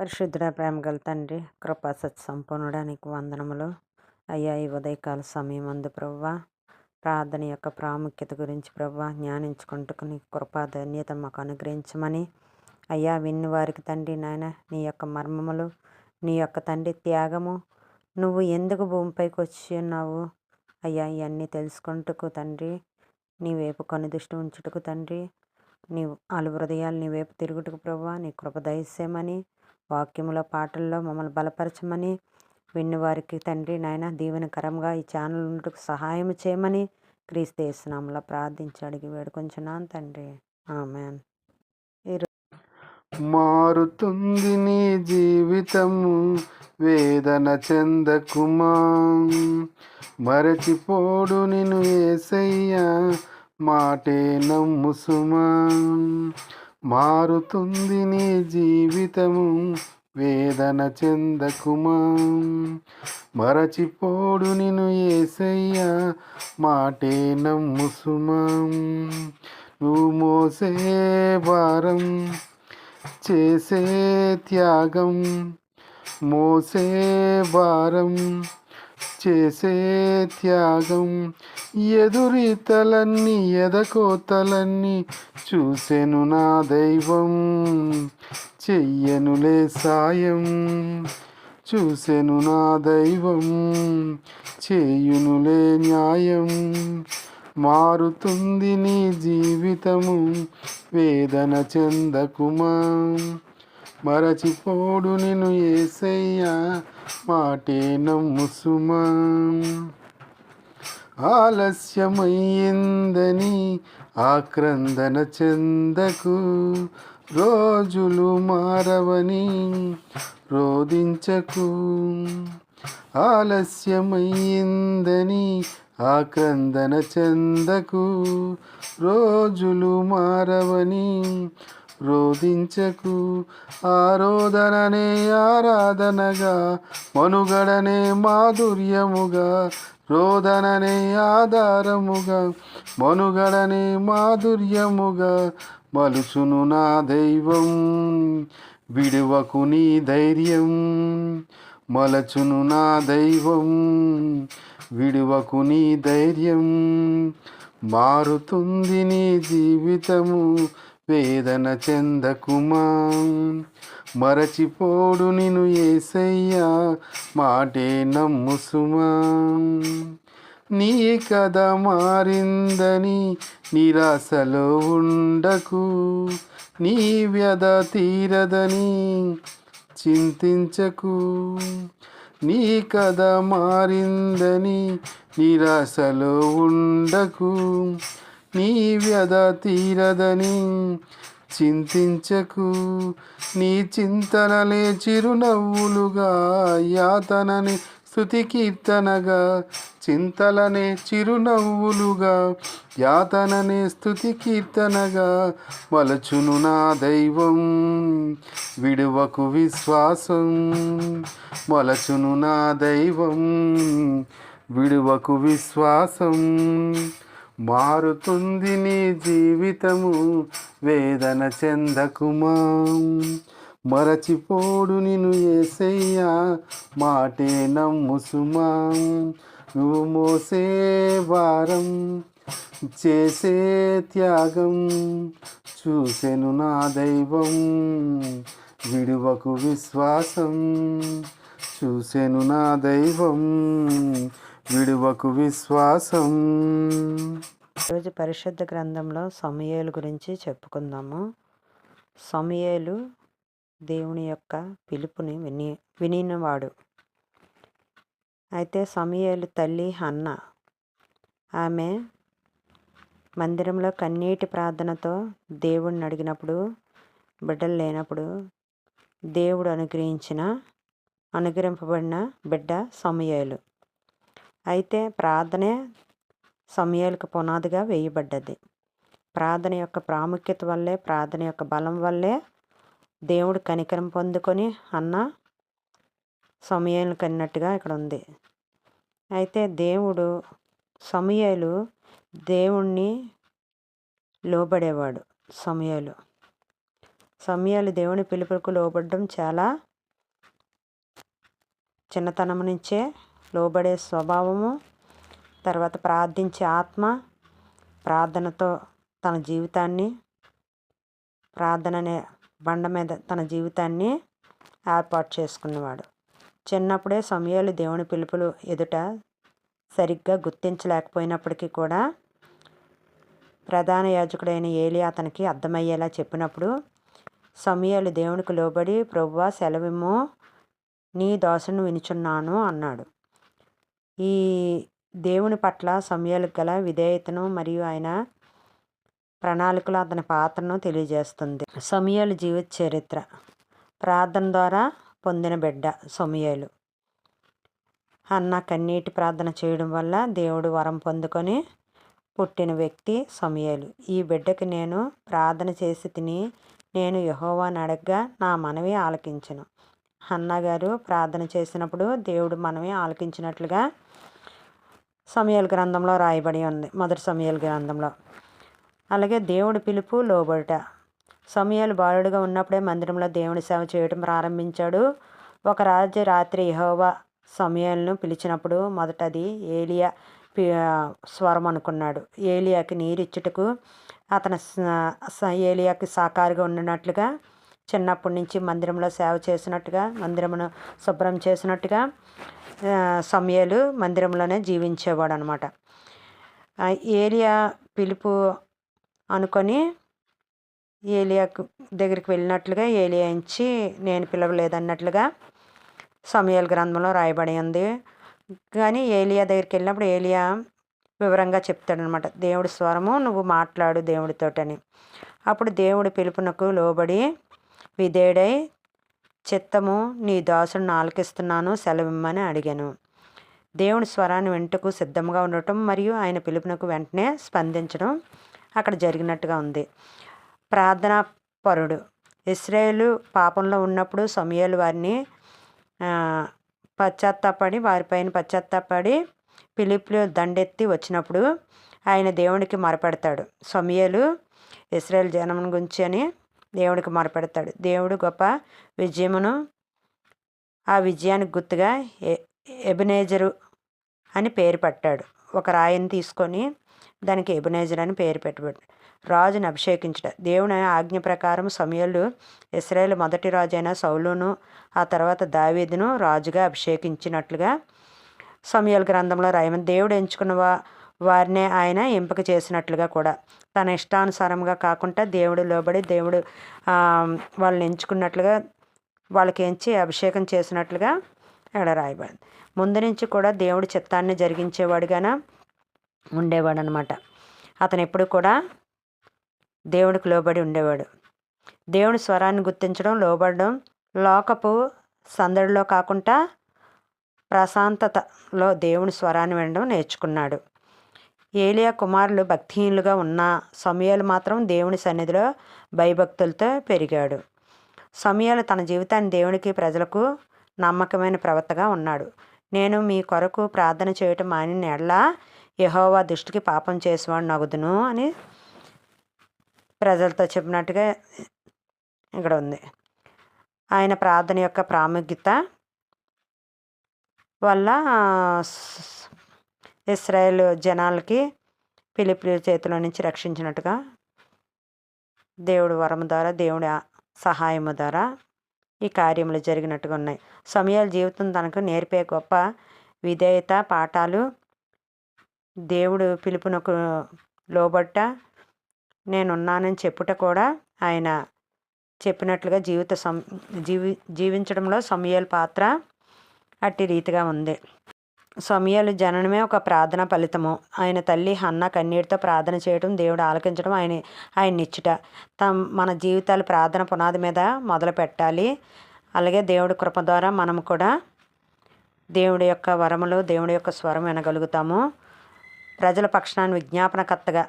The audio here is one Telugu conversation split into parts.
పరిశుద్ధుడ ప్రేమగల తండ్రి కృపా సత్సంపన్నుడానికి వందనములు. అయ్యా ఈ ఉదయకాల సమయం అందు ప్రవ్వా ప్రార్థన యొక్క ప్రాముఖ్యత గురించి ప్రవ్వా జ్ఞానించుకుంటూ నీ కృపా ధన్యత మాకు అనుగ్రహించమని. అయ్యా విన్ని వారికి తండ్రి నాయన నీ యొక్క మర్మములు నీ యొక్క తండ్రి త్యాగము నువ్వు ఎందుకు భూమిపైకి వచ్చి ఉన్నావు? అయ్యా ఇవన్నీ తెలుసుకుంటుకు తండ్రి నీ వైపు దృష్టి ఉంచుటకు తండ్రి నీ అలు హృదయాలు నీ వైపు తిరుగుటకు ప్రభా నీ కృప దయసేమని వాక్యముల పాటల్లో మమ్మల్ని బలపరచమని విన్నవారికి తండ్రి నాయన దీవెనకరంగా ఈ ఛానల్ ఉండటకు సహాయం చేయమని క్రీస్తు యేసునామలో ప్రార్థించి అడిగి వేడుకొంచున్నాను తండ్రి. ఆమెన్. మారుతుంది నీ జీవితము వేదన చెందకుమా మరచిపోడు నిన్ను ఏసయ్యా మాటే నమ్ముసుమా. మారుతుంది నీ జీవితము వేదన చెందకుమా? మరచిపోడు నిన్ను ఏసయ్యా మాటే నమ్ముసుమా? నువ్వు మోసే భారం చేసే త్యాగం మోసే భారం చేసే త్యాగం. ఎదురితలన్నీ ఎదకోతలన్నీ చూసెను నా దైవం. చెయ్యనులే సాయం. చూసెను నా దైవం. చేయునులే న్యాయం. మారుతుంది నీ జీవితము. వేదన చెందకుమా? మరచిపోడు నిన్ను ఏసయ్యా. మాటే ముసుమా ఆలస్యమయ్యిందని ఆక్రందన చెందకు రోజులు మారవని రోధించకు. ఆలస్యమయ్యిందని ఆక్రందన చెందకు రోజులు మారవని రోధించకు. ఆరోధననే ఆరాధనగా మనుగడనే మాధుర్యముగా రోదననే ఆధారముగా మనుగడనే మాధుర్యముగా మలుచును నా దైవం. విడువకు నీ ధైర్యం మలచును నా దైవం. విడువకు నీ ధైర్యం మారుతుంది నీ జీవితము. వేదన చెందకుమా. మరచిపోడు నిను ఏసయ్యా మాటే నమ్ముసుమా. నీ కథ మారిందని నిరాశలో ఉండకు. నీ వ్యధ తీరదని చింతించకు. నీ కథ మారిందని నిరాశలో ఉండకు. నీ వ్యధ తీరదని చింతించకు. నీ చింతనలే చిరునవ్వులుగా యాతనని స్థుతి కీర్తనగా చింతలనే చిరునవ్వులుగా యాతననే స్థుతి కీర్తనగా మలచును నా దైవం విడువకు విశ్వాసం. మలచును నా దైవం విడువకు విశ్వాసం. మారుతుంది నీ జీవితము వేదన చెందకుమా. మరచిపోడు నిన్ను ఏసయ్యా మాటే నమ్ముసుమా. నువ్వు మోసే భారం చేసే త్యాగం చూసెను నా దైవం. విడువకు విశ్వాసం చూసెను నా దైవం. విడువకు విశ్వాసం. ఈరోజు పరిశుద్ధ గ్రంథంలో సమయలు గురించి చెప్పుకుందాము. సమయలు దేవుని యొక్క పిలుపుని విని వినినవాడు. అయితే సమయలు తల్లి అన్న ఆమె మందిరంలో కన్నీటి ప్రార్థనతో దేవుడిని అడిగినప్పుడు బిడ్డలు లేనప్పుడు దేవుడు అనుగ్రహించిన అనుగ్రహింపబడిన బిడ్డ సమయాలు. అయితే ప్రార్థనే సమయాలకు పునాదిగా వేయబడ్డది. ప్రార్థన యొక్క ప్రాముఖ్యత వల్లే ప్రార్థన యొక్క బలం వల్లే దేవుడు కనికరం పొందుకొని అన్న సమయాలు కన్నట్టుగా ఇక్కడ ఉంది. అయితే దేవుడు సమయాలు దేవుణ్ణి లోబడేవాడు సమయాలు. సమయాలు దేవుని పిలుపులకు లోబడడం చాలా చిన్నతనం నుంచే లోబడే స్వభావము తర్వాత ప్రార్థించే ఆత్మ ప్రార్థనతో తన జీవితాన్ని ప్రార్థన అనే బండ మీద తన జీవితాన్ని ఏర్పాటు చేసుకున్నవాడు. చిన్నప్పుడే సమయాలు దేవుని పిలుపులు ఎదుట సరిగ్గా గుర్తించలేకపోయినప్పటికీ కూడా ప్రధాన యాజకుడైన ఏలి అతనికి అర్థమయ్యేలా చెప్పినప్పుడు సమయాలు దేవునికి లోబడి ప్రభువా సెలవిమ్ము నీ దోసను వినుచున్నాను అన్నాడు. ఈ దేవుని పట్ల సమయాలకు గల విధేయతను మరియు ఆయన ప్రణాళికలు అతని పాత్రను తెలియజేస్తుంది. సమయాలు జీవిత చరిత్ర. ప్రార్థన ద్వారా పొందిన బిడ్డ సమయాలు. అన్న కన్నీటి ప్రార్థన చేయడం వల్ల దేవుడు వరం పొందుకొని పుట్టిన వ్యక్తి సమయాలు. ఈ బిడ్డకి నేను ప్రార్థన చేసి తిని నేను యహోవాని అడగ్గా నా మనవి ఆలకించను. అన్నగారు ప్రార్థన చేసినప్పుడు దేవుడు మనవి ఆలకించినట్లుగా సమయాల గ్రంథంలో రాయబడి ఉంది. మొదటి సమయాల గ్రంథంలో. అలాగే దేవుడి పిలుపు లోబడుట. సమయాలు బాలుడుగా ఉన్నప్పుడే మందిరంలో దేవుని సేవ చేయడం ప్రారంభించాడు. ఒక రాజు రాత్రి యహోవా సమయాలను పిలిచినప్పుడు మొదట అది ఏలియా పి స్వరం అనుకున్నాడు. ఏలియాకి నీరిచ్చుటకు అతను ఏలియాకి సాకారుగా ఉన్నట్లుగా చిన్నప్పటి నుంచి మందిరంలో సేవ చేసినట్టుగా మందిరమును శుభ్రం చేసినట్టుగా సమయాలు మందిరంలోనే జీవించేవాడు అనమాట ఏలియా పిలుపు అనుకొని ఏలియాకు దగ్గరికి వెళ్ళినట్లుగా ఏలియా ఇచ్చి నేను పిలవలేదన్నట్లుగా సమయాల గ్రంథంలో రాయబడి ఉంది. కానీ ఏలియా దగ్గరికి వెళ్ళినప్పుడు ఏలియా వివరంగా చెప్తాడనమాట. దేవుడి స్వరము నువ్వు మాట్లాడు దేవుడితోటని. అప్పుడు దేవుడి పిలుపునకు లోబడి విధేడై చిత్తము నీ దాసుని ఆలకిస్తున్నాను సెలవిమ్మని అడిగాను. దేవుని స్వరాన్ని వెంటకు సిద్ధంగా ఉండటం మరియు ఆయన పిలుపునకు వెంటనే స్పందించడం అక్కడ జరిగినట్టుగా ఉంది. ప్రార్థనా పరుడు ఇస్రాయేలు పాపంలో ఉన్నప్పుడు సమయాలు వారిని పశ్చాత్తాపడి వారిపైన పశ్చాత్తాపడి పిలుపులు దండెత్తి వచ్చినప్పుడు ఆయన దేవునికి మొరపెడతాడు. సమయాలు ఇస్రాయేల్ జనం గురించి అని దేవుడికి మొరపెడతాడు. దేవుడు గొప్ప విజయమును ఆ విజయానికి గుర్తుగా ఎ- ఎబినేజరు అని పేరు పెట్టాడు. ఒక రాయిని తీసుకొని దానికి ఎబినేజర్ అని పేరు పెట్టబడి రాజుని అభిషేకించట. దేవుని ఆజ్ఞ ప్రకారం సమయంలో ఇస్రాయేల్ మొదటి రాజు అయిన సౌలును ఆ తర్వాత దావీదును రాజుగా అభిషేకించినట్లుగా సమయాల గ్రంథంలో రాయమని దేవుడు ఎంచుకున్న వా వారినే ఆయన ఎంపిక చేసినట్లుగా కూడా. తన ఇష్టానుసారంగా కాకుండా దేవుడు లోబడి దేవుడు వాళ్ళని ఎంచుకున్నట్లుగా వాళ్ళకి ఎంచి అభిషేకం చేసినట్లుగా ఇక్కడ రాయబడింది ముందు నుంచి కూడా దేవుడి చిత్తాన్ని జరిగించేవాడుగాన ఉండేవాడు అనమాట అతను ఎప్పుడు కూడా దేవుడికి లోబడి ఉండేవాడు. దేవుని స్వరాన్ని గుర్తించడం లోబడడం లోకపు సందడిలో కాకుండా ప్రశాంతతలో దేవుని స్వరాన్ని వినడం నేర్చుకున్నాడు. ఏలియా కుమారులు భక్తిహీనులుగా ఉన్న సమయాలు మాత్రం దేవుని సన్నిధిలో భయభక్తులతో పెరిగాడు. సమయాలు తన జీవితాన్ని దేవునికి ప్రజలకు నమ్మకమైన ప్రవర్తగా ఉన్నాడు. నేను మీ కొరకు ప్రార్థన చేయటం మానిన ఎడలా యహోవా దృష్టికి పాపం చేసేవాడు నగుదును అని ప్రజలతో చెప్పినట్టుగా ఇక్కడ ఉంది. ఆయన ప్రార్థన యొక్క ప్రాముఖ్యత వల్ల ఇస్రాయేల్ జనాలకి పిలిపి చేతిలో నుంచి రక్షించినట్టుగా దేవుడు వరము ద్వారా దేవుడి సహాయము ద్వారా ఈ కార్యములు జరిగినట్టుగా ఉన్నాయి. సమయాల జీవితం తనకు నేర్పే గొప్ప విధేయత పాఠాలు దేవుడు పిలుపునకు లోబట్ట నేనున్నానని చెప్పుట కూడా ఆయన చెప్పినట్లుగా జీవిత సం జీవి జీవించడంలో సమయాల పాత్ర అట్టి రీతిగా ఉంది. సమయాలు జననమే ఒక ప్రార్థన ఫలితము. ఆయన తల్లి హన్న కన్నీటితో ప్రార్థన చేయడం దేవుడు ఆలకించడం ఆయన ఆయన ఇచ్చుట తమ మన జీవితాలు ప్రార్థన పునాది మీద మొదలు పెట్టాలి అలాగే దేవుడి కృప ద్వారా మనం కూడా దేవుడి యొక్క వరములు దేవుడి యొక్క స్వరం వినగలుగుతాము. ప్రజల పక్షాన్ని విజ్ఞాపనకర్తగా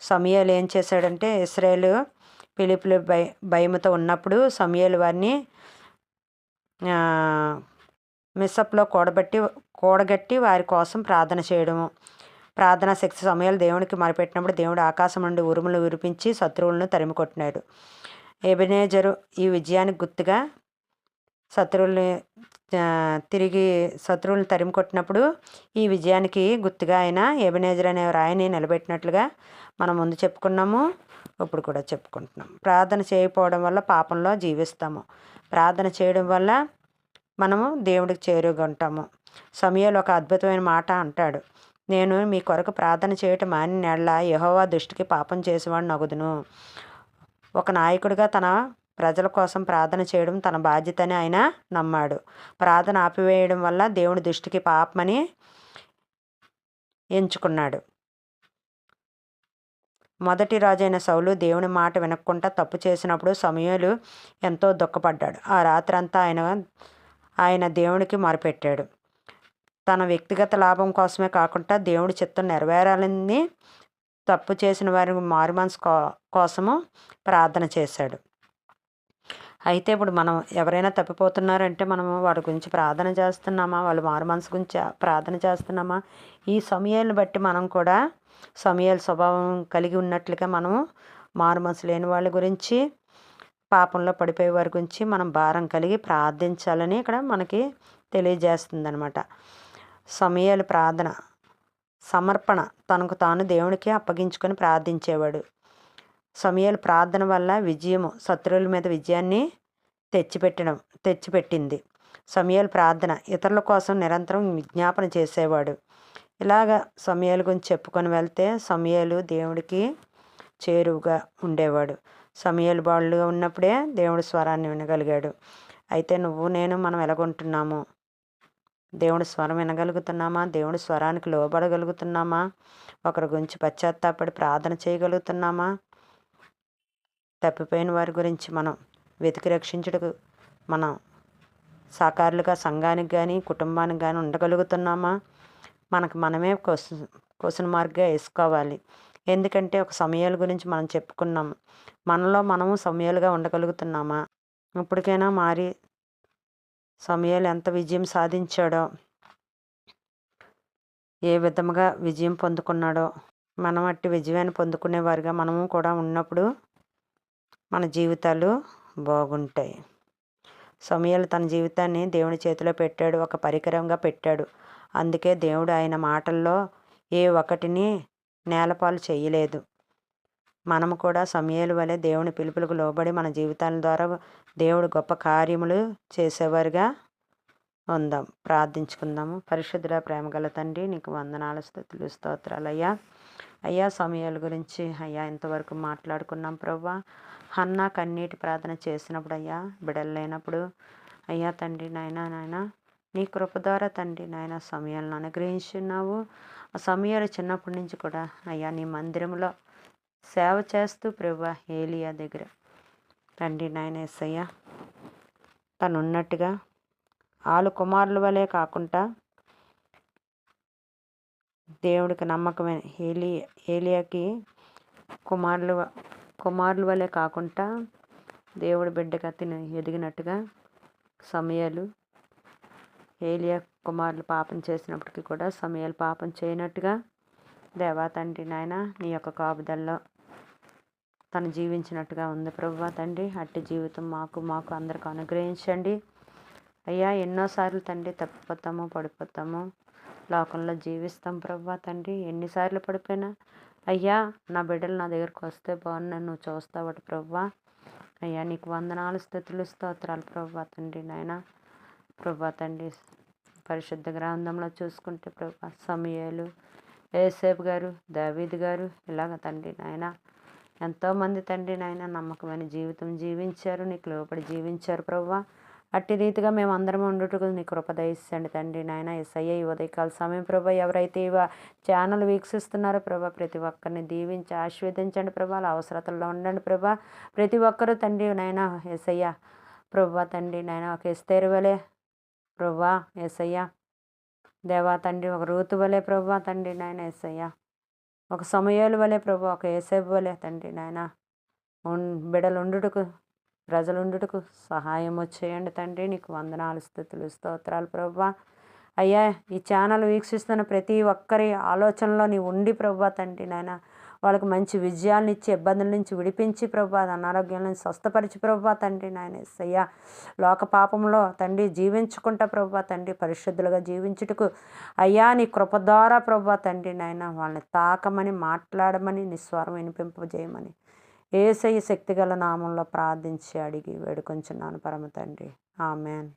సమయాలు ఏం చేశాడంటే ఇస్రాయేల్ పిలుపులు భయ భయముతో ఉన్నప్పుడు సమయాలు వారిని మిస్సప్లో కూడబెట్టి కూడగట్టి వారి కోసం ప్రార్థన చేయడము. ప్రార్థనా శక్తి సమయాలు దేవునికి మరపెట్టినప్పుడు దేవుడు ఆకాశం నుండి ఉరుములు విరిపించి శత్రువులను తరిమికొట్టినాడు. ఎబినేజరు ఈ విజయానికి గుర్తుగా శత్రువుల్ని తిరిగి శత్రువులను తరిమి కొట్టినప్పుడు ఈ విజయానికి గుర్తుగా ఆయన ఎబినేజర్ అనే రాయిని నిలబెట్టినట్లుగా మనం ముందు చెప్పుకున్నాము ఇప్పుడు కూడా చెప్పుకుంటున్నాం. ప్రార్థన చేయకపోవడం వల్ల పాపంలో జీవిస్తాము. ప్రార్థన చేయడం వల్ల మనము దేవుడికి చేరుగా ఉంటాము సమయంలో ఒక అద్భుతమైన మాట అంటాడు. నేను మీ కొరకు ప్రార్థన చేయటం మాని నెల యహోవా దృష్టికి పాపం చేసేవాడు నగుదును. ఒక నాయకుడిగా తన ప్రజల కోసం ప్రార్థన చేయడం తన బాధ్యతని ఆయన నమ్మాడు. ప్రార్థన ఆపివేయడం వల్ల దేవుని దృష్టికి పాపమని ఎంచుకున్నాడు. మొదటి రాజైన సౌలు దేవుని మాట వినకుండా తప్పు చేసినప్పుడు సమయలు ఎంతో దుఃఖపడ్డాడు. ఆ రాత్రంతా ఆయన ఆయన దేవునికి మొరపెట్టాడు. తన వ్యక్తిగత లాభం కోసమే కాకుండా దేవుడి చిత్తం నెరవేరాలని తప్పు చేసిన వారి మారుమనసు కో కోసము ప్రార్థన చేశాడు. అయితే ఇప్పుడు మనం ఎవరైనా తప్పిపోతున్నారంటే మనము వాడి గురించి ప్రార్థన చేస్తున్నామా? వాళ్ళ మారు మనసు గురించి ప్రార్థన చేస్తున్నామా? ఈ సమయాలను బట్టి మనం కూడా సమయాల స్వభావం కలిగి ఉన్నట్లుగా మనము మారు మనసు లేని వాళ్ళ గురించి పాపంలో పడిపోయే వారి గురించి మనం భారం కలిగి ప్రార్థించాలని ఇక్కడ మనకి తెలియజేస్తుంది అనమాట సమయాలు ప్రార్థన సమర్పణ తనకు తాను దేవునికి అప్పగించుకొని ప్రార్థించేవాడు. సమయాలు ప్రార్థన వల్ల విజయము శత్రువుల మీద విజయాన్ని తెచ్చిపెట్టడం తెచ్చిపెట్టింది. సమయాలు ప్రార్థన ఇతరుల కోసం నిరంతరం విజ్ఞాపన చేసేవాడు. ఇలాగ సమయాల గురించి చెప్పుకొని వెళ్తే సమయాలు దేవుడికి చేరువుగా ఉండేవాడు. సమయాలు బాళ్ళుగా ఉన్నప్పుడే దేవుడి స్వరాన్ని వినగలిగాడు. అయితే నువ్వు నేను మనం ఎలాగుంటున్నాము? దేవుడి స్వరం వినగలుగుతున్నామా? దేవుడి స్వరానికి లోబడగలుగుతున్నామా? ఒకరి గురించి పశ్చాత్తాపడి ప్రార్థన చేయగలుగుతున్నామా? తప్పిపోయిన వారి గురించి మనం వెతికి రక్షించుటకు మనం సాకారులుగా సంఘానికి కానీ కుటుంబానికి కానీ ఉండగలుగుతున్నామా? మనకు మనమే క్వశ్చన్ క్వశ్చన్ మార్క్గా వేసుకోవాలి. ఎందుకంటే ఒక సమయాల గురించి మనం చెప్పుకున్నాం. మనలో మనము సమయాలుగా ఉండగలుగుతున్నామా? ఇప్పటికైనా మారి సమయాలు ఎంత విజయం సాధించాడో ఏ విధముగా విజయం పొందుకున్నాడో మనం అట్టి విజయాన్ని పొందుకునేవారుగా మనము కూడా ఉన్నప్పుడు మన జీవితాలు బాగుంటాయి. సమయాలు తన జీవితాన్ని దేవుని చేతిలో పెట్టాడు ఒక పరికరంగా పెట్టాడు. అందుకే దేవుడు ఆయన మాటల్లో ఏ ఒక్కటిని నేలపాలు చేయలేదు. మనము కూడా సమయాల వలె దేవుని పిలుపులకు లోబడి మన జీవితాల ద్వారా దేవుడు గొప్ప కార్యములు చేసేవారుగా ఉందాం. ప్రార్థించుకుందాము. పరిశుద్ధుల ప్రేమగల తండ్రి నీకు వందనాల స్థుతులు స్తోత్రాలు అయ్యా అయ్యా సమయాల గురించి అయ్యా ఇంతవరకు మాట్లాడుకున్నాం ప్రవ్వా. అన్న కన్నీటి ప్రార్థన చేసినప్పుడు అయ్యా బిడలు లేనప్పుడు అయ్యా తండ్రి నాయన నాయన నీ కృప ద్వారా తండ్రి నాయన సమయాలను అనుగ్రహించున్నావు. ఆ సమయాలు చిన్నప్పటి నుంచి కూడా అయ్యా నీ మందిరంలో సేవ చేస్తూ ప్రభా ఏలియా దగ్గర. తండ్రి నాయన ఎస్సయ్య తను ఉన్నట్టుగా ఆలు కుమారుల వలె కాకుండా దేవుడికి నమ్మకమైన ఏలి ఏలియాకి కుమారులు కుమారుల వలె కాకుండా దేవుడి బిడ్డగా తిని ఎదిగినట్టుగా సమయాలు ఏలియా కుమారులు పాపం చేసినప్పటికీ కూడా సమయాలు పాపం చేయనట్టుగా దేవా తండ్రి నాయన నీ యొక్క కాపుదల్లో తను జీవించినట్టుగా ఉంది. ప్రభా తండ్రి అట్టి జీవితం మాకు మాకు అందరికి అనుగ్రహించండి. అయ్యా ఎన్నోసార్లు తండ్రి తప్పిపోతాము పడిపోతాము లోకంలో జీవిస్తాం ప్రభా తండ్రి. ఎన్నిసార్లు పడిపోయినా అయ్యా నా బిడ్డలు నా దగ్గరకు వస్తే బాగున్నాను నువ్వు చూస్తావట ప్రభా. అయ్యా నీకు వందనాలు స్థుతులు స్తోత్రాలు ప్రభా తండ్రి నాయన. ప్రభా తండ్రి పరిశుద్ధ గ్రంథంలో చూసుకుంటే ప్రభా సమయాలు ఏసేపు గారు దావీద్ గారు ఇలాగ తండ్రి నాయన. ఎంతోమంది తండ్రి నాయన నమ్మకమైన జీవితం జీవించారు నీకు లోపడి జీవించారు ప్రభా అట్టి రీతిగా మేము అందరం ఉండుటకు నీ కృప దయచేయండి తండ్రి నాయన. ఎస్ఐ ఈ ఉదయకాల సమయం ప్రభా ఎవరైతే ఇవ ఛానల్ వీక్షిస్తున్నారో ప్రభా ప్రతి ఒక్కరిని దీవించి ఆశీర్వదించండి ప్రభా అవసరతల్లో ఉండండి ప్రభా ప్రతి ఒక్కరూ తండ్రి నాయన ఎస్ఐయ్య ప్రభా తండ్రి నాయన ఒక ఎస్తేరు వలే ప్రభా ఎస్ఐయ్య దేవా తండ్రి ఒక రూతు వలే ప్రభా తండ్రి నాయన ఎస్ఐయ్య ఒక సమయాల వలె ప్రభు ఒక ఏసేపు వలె తండ్రి నాయన ఉన్ బిడలు ఉండుటకు సహాయం వచ్చేయండి తండ్రి. నీకు వందనాలు స్థుతులు స్తోత్రాలు ప్రభా. అయ్యా ఈ ఛానల్ వీక్షిస్తున్న ప్రతి ఒక్కరి ఆలోచనలో నీ ఉండి ప్రభు తండ్రి నాయన వాళ్ళకి మంచి విజయాలను ఇచ్చి ఇబ్బందుల నుంచి విడిపించి ప్రభా అనారోగ్యాల నుంచి స్వస్థపరిచి ప్రభా తండ్రి నాయన సయ్యా లోక పాపంలో తండ్రి జీవించుకుంటా ప్రభా తండ్రి పరిశుద్ధులుగా జీవించుటకు అయ్యా నీ కృప ద్వారా ప్రభా తండ్రి నాయన వాళ్ళని తాకమని మాట్లాడమని నీ స్వరం వినిపింపజేయమని ఏసయ్య శక్తిగల నామంలో ప్రార్థించి అడిగి వేడుకొంచున్నాను పరమ తండ్రి. ఆమెన్.